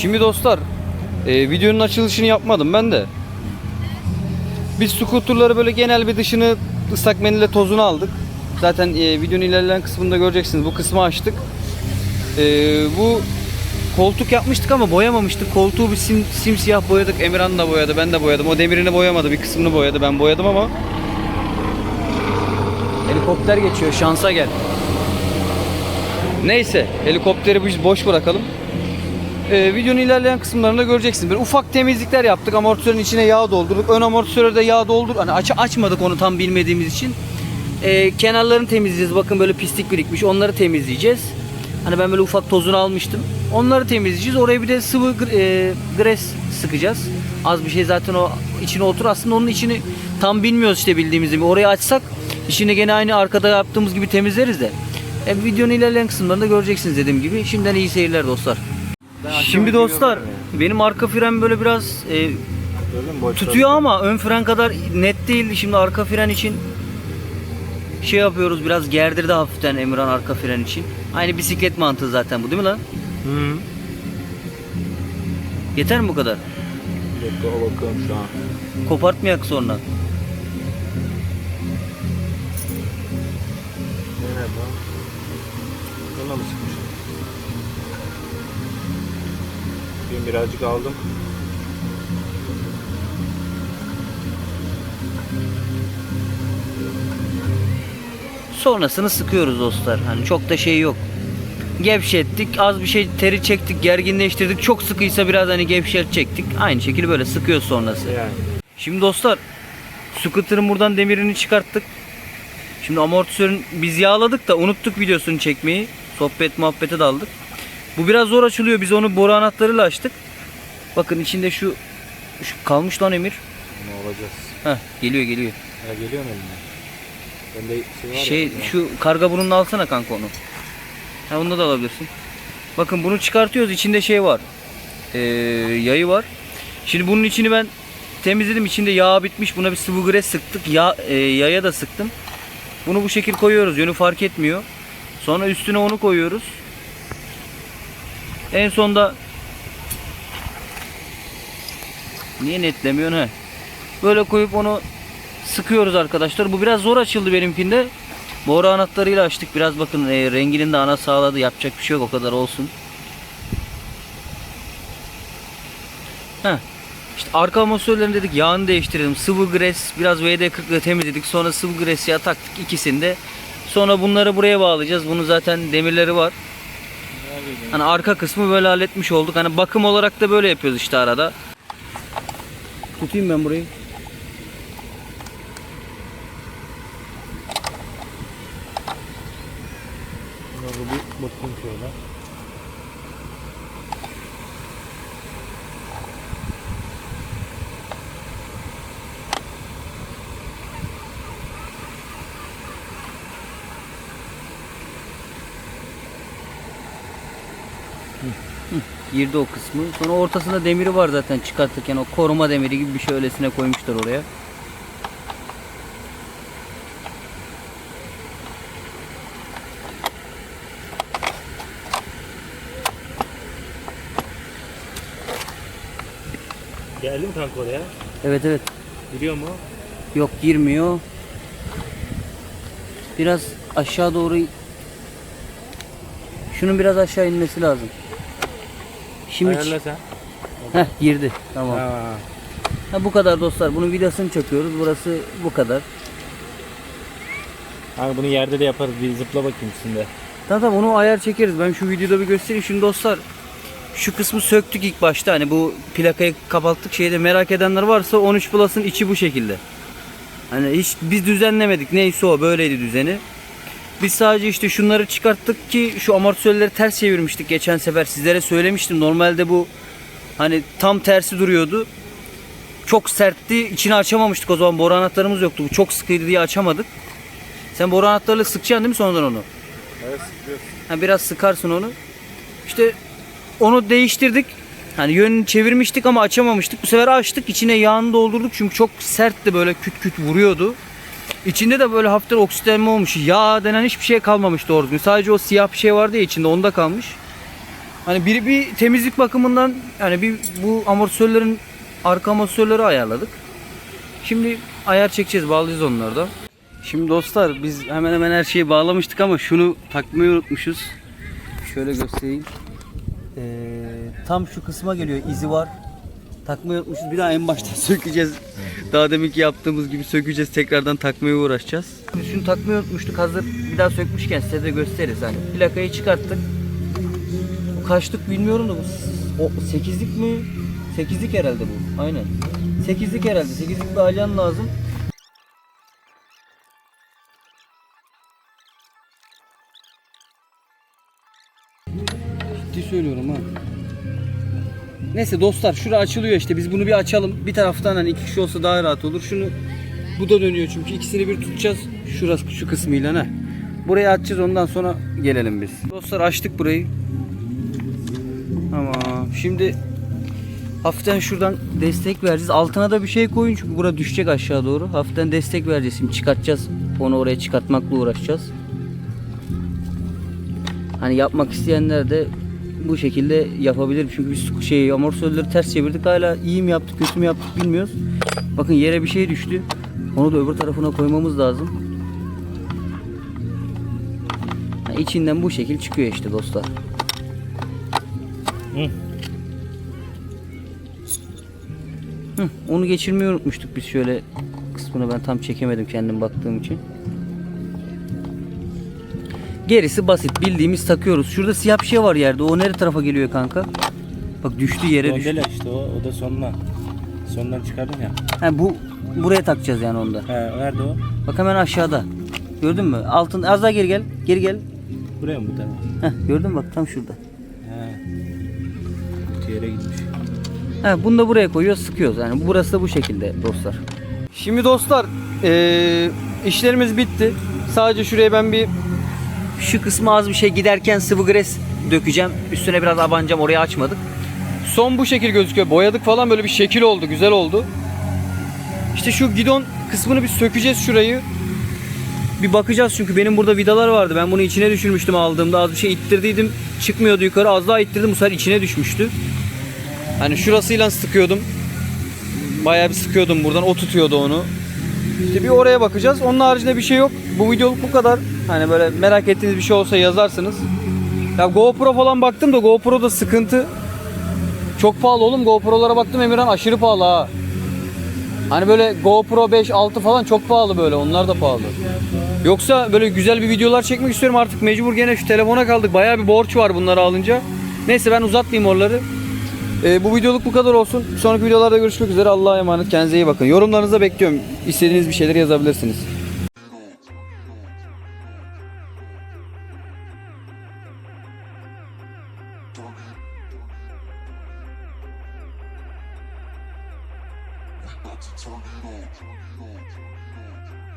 Şimdi dostlar e, videonun açılışını yapmadım ben de. Biz skuterları böyle genel bir dışını ıslak mendille tozunu aldık. Zaten e, videonun ilerleyen kısmında göreceksiniz. Bu kısmı açtık. E, bu koltuk yapmıştık ama boyamamıştık. Koltuğu bir sim, simsiyah boyadık. Emirhan da boyadı, ben de boyadım. O demirini boyamadı, bir kısmını boyadı. Ben boyadım ama helikopter geçiyor. Şansa gel. Neyse, helikopteri biz boş bırakalım. Ee, videonun ilerleyen kısımlarında göreceksiniz. Böyle ufak temizlikler yaptık. Amortisörün içine yağ doldurduk. Ön amortisöre de yağ doldur. Hani aç açmadık onu tam bilmediğimiz için. Ee, kenarlarını temizleyeceğiz. Bakın böyle pislik birikmiş. Onları temizleyeceğiz. Hani ben böyle ufak tozunu almıştım. Onları temizleyeceğiz. Oraya bir de sıvı e, gres sıkacağız. Az bir şey zaten o içine otur. Aslında onun içini tam bilmiyoruz işte bildiğimiz gibi. Orayı açsak içini gene aynı arkada yaptığımız gibi temizleriz de. E, videonun ilerleyen kısımlarında göreceksiniz dediğim gibi. Şimdiden iyi seyirler dostlar. Şimdi dostlar benim arka fren böyle biraz e, tutuyor ama ön fren kadar net değil. Şimdi arka fren için şey yapıyoruz biraz gerdirdi hafiften Emirhan arka fren için. Aynı bisiklet mantığı zaten bu değil mi lan? Hı. Yeter mi bu kadar? Bir dakika bakalım şu an. Kopartmayak sonra. Nerede? Buna mı sıkmış? Bugün birazcık aldım. Sonrasını sıkıyoruz dostlar. Hani çok da şey yok. Gevşettik, az bir şey teri çektik, gerginleştirdik. Çok sıkıysa biraz hani gevşetecektik. Aynı şekilde böyle sıkıyoruz sonrası. Yani. Şimdi dostlar scooter'ın buradan demirini çıkarttık. Şimdi amortisörün biz yağladık da unuttuk videosunu çekmeyi. Sohbet muhabbete daldık. Bu biraz zor açılıyor. Biz onu boru anahtarıyla açtık. Bakın içinde şu, şu kalmış lan Emir. Ne olacağız? Heh, geliyor geliyor. Ya geliyor mu eline? Bende şey var ya. Şey ya. şu karga burnunu alsana kanka onu. Ha onu da alabilirsin. Bakın bunu çıkartıyoruz. İçinde şey var. Ee, yayı var. Şimdi bunun içini ben temizledim. İçinde yağ bitmiş. Buna bir sıvı gres sıktık. Yağ, e, yaya da sıktım. Bunu bu şekil koyuyoruz. Yönü fark etmiyor. Sonra üstüne onu koyuyoruz. En sonda Niye netlemiyorsun he? Böyle koyup onu sıkıyoruz arkadaşlar. Bu biraz zor açıldı benimkinde. Boru anahtarıyla açtık. Biraz bakın e, renginin de ana sağladı. Yapacak bir şey yok o kadar olsun. Heh. İşte arka amortisörlerini dedik yağını değiştirelim. Sıvı gres biraz VD40 ile temizledik. Sonra sıvı gres yağı taktık ikisini de. Sonra bunları buraya bağlayacağız. Bunun zaten demirleri var. Hani arka kısmı böyle halletmiş olduk. Hani bakım olarak da böyle yapıyoruz işte arada. Tutayım ben burayı. Bu bir bakayım şöyle. Girdi o kısmı. Sonra ortasında demiri var zaten çıkartırken o koruma demiri gibi bir şey öylesine koymuşlar oraya. Geldi mi kanka oraya? Evet evet. Giriyor mu? Yok girmiyor. Biraz aşağı doğru Şunun biraz aşağı inmesi lazım. Şimdi Ayarla sen. Heh, girdi. Tamam. Ha. Ha, bu kadar dostlar. Bunun vidasını çakıyoruz. Burası bu kadar. Abi bunu yerde de yaparız. Bir zıpla bakayım üstünde. Tamam tamam onu ayar çekeriz. Ben şu videoda bir göstereyim. Şimdi dostlar şu kısmı söktük ilk başta. Hani bu plakayı kapattık. Şeyde merak edenler varsa 13 Plus'ın içi bu şekilde. Hani hiç biz düzenlemedik. Neyse o böyleydi düzeni. Biz sadece işte şunları çıkarttık ki şu amortisörleri ters çevirmiştik geçen sefer sizlere söylemiştim. Normalde bu hani tam tersi duruyordu. Çok sertti. İçini açamamıştık o zaman. Boru anahtarımız yoktu. Bu çok sıkıydı diye açamadık. Sen boru anahtarıyla sıkacaksın değil mi sonradan onu? Evet sıkıyorsun. Ha, biraz sıkarsın onu. İşte onu değiştirdik. Hani yönünü çevirmiştik ama açamamıştık. Bu sefer açtık. içine yağını doldurduk. Çünkü çok sertti böyle küt küt vuruyordu. İçinde de böyle hafiften oksitlenme olmuş. Yağ denen hiçbir şey kalmamış doğru düzgün. Sadece o siyah bir şey vardı ya içinde onda kalmış. Hani biri bir temizlik bakımından yani bir bu amortisörlerin arka amortisörleri ayarladık. Şimdi ayar çekeceğiz, bağlayacağız onları da. Şimdi dostlar biz hemen hemen her şeyi bağlamıştık ama şunu takmayı unutmuşuz. Şöyle göstereyim. Ee, tam şu kısma geliyor izi var. Takmayı unutmuşuz. Bir daha en baştan sökeceğiz. Daha deminki yaptığımız gibi sökeceğiz. Tekrardan takmaya uğraşacağız. Şunu takmayı unutmuştuk. Hazır bir daha sökmüşken size de gösteririz. Hani plakayı çıkarttık. Bu kaçlık bilmiyorum da bu o 8'lik mi? 8'lik herhalde bu. Aynen. 8'lik herhalde. 8'lik bir alyan lazım. Ciddi söylüyorum ha. Neyse dostlar şura açılıyor işte biz bunu bir açalım. Bir taraftan hani iki kişi olsa daha rahat olur. Şunu bu da dönüyor çünkü ikisini bir tutacağız. Şurası şu kısmıyla ne? Burayı açacağız ondan sonra gelelim biz. Dostlar açtık burayı. Tamam. Şimdi hafiften şuradan destek vereceğiz. Altına da bir şey koyun çünkü bura düşecek aşağı doğru. Hafiften destek vereceğiz. Şimdi çıkartacağız. Onu oraya çıkartmakla uğraşacağız. Hani yapmak isteyenler de bu şekilde yapabilir. Çünkü biz şey amortisörleri ters çevirdik. Hala iyi mi yaptık, kötü mü yaptık bilmiyoruz. Bakın yere bir şey düştü. Onu da öbür tarafına koymamız lazım. Ha, İçinden bu şekil çıkıyor işte dostlar. Hı. Hı, onu geçirmeyi unutmuştuk biz şöyle kısmını ben tam çekemedim kendim baktığım için. Gerisi basit bildiğimiz takıyoruz. Şurada siyah bir şey var yerde. O nere tarafa geliyor kanka? Bak düştü yere düştü. Gondela işte o, o da sondan. Sondan çıkardın ya. Ha, bu buraya takacağız yani onda. He, nerede o? Bak hemen aşağıda. Gördün mü? Altın az daha geri gel. Geri gel. Buraya mı bu tarafa? Heh, gördün mü bak tam şurada. He. Kötü yere gitmiş. Ha, bunu da buraya koyuyoruz, sıkıyoruz. Yani burası da bu şekilde dostlar. Şimdi dostlar, eee, işlerimiz bitti. Sadece şuraya ben bir şu kısmı az bir şey giderken sıvı gres dökeceğim. Üstüne biraz abanacağım. Orayı açmadık. Son bu şekil gözüküyor. Boyadık falan böyle bir şekil oldu. Güzel oldu. İşte şu gidon kısmını bir sökeceğiz şurayı. Bir bakacağız çünkü benim burada vidalar vardı. Ben bunu içine düşürmüştüm aldığımda. Az bir şey ittirdiydim. Çıkmıyordu yukarı. Az daha ittirdim. Bu sefer içine düşmüştü. Hani şurasıyla sıkıyordum. Bayağı bir sıkıyordum buradan. O tutuyordu onu. İşte bir oraya bakacağız. Onun haricinde bir şey yok. Bu videoluk bu kadar. Hani böyle merak ettiğiniz bir şey olsa yazarsınız. Ya GoPro falan baktım da GoPro'da sıkıntı. Çok pahalı oğlum. GoPro'lara baktım Emirhan aşırı pahalı ha. Hani böyle GoPro 5, 6 falan çok pahalı böyle. Onlar da pahalı. Yoksa böyle güzel bir videolar çekmek istiyorum artık mecbur gene şu telefona kaldık. Bayağı bir borç var bunları alınca. Neyse ben uzatmayayım oraları. Ee, bu videoluk bu kadar olsun. Sonraki videolarda görüşmek üzere. Allah'a emanet. Kendinize iyi bakın. Yorumlarınızı da bekliyorum. İstediğiniz bir şeyler yazabilirsiniz. turn. We about to turn it up.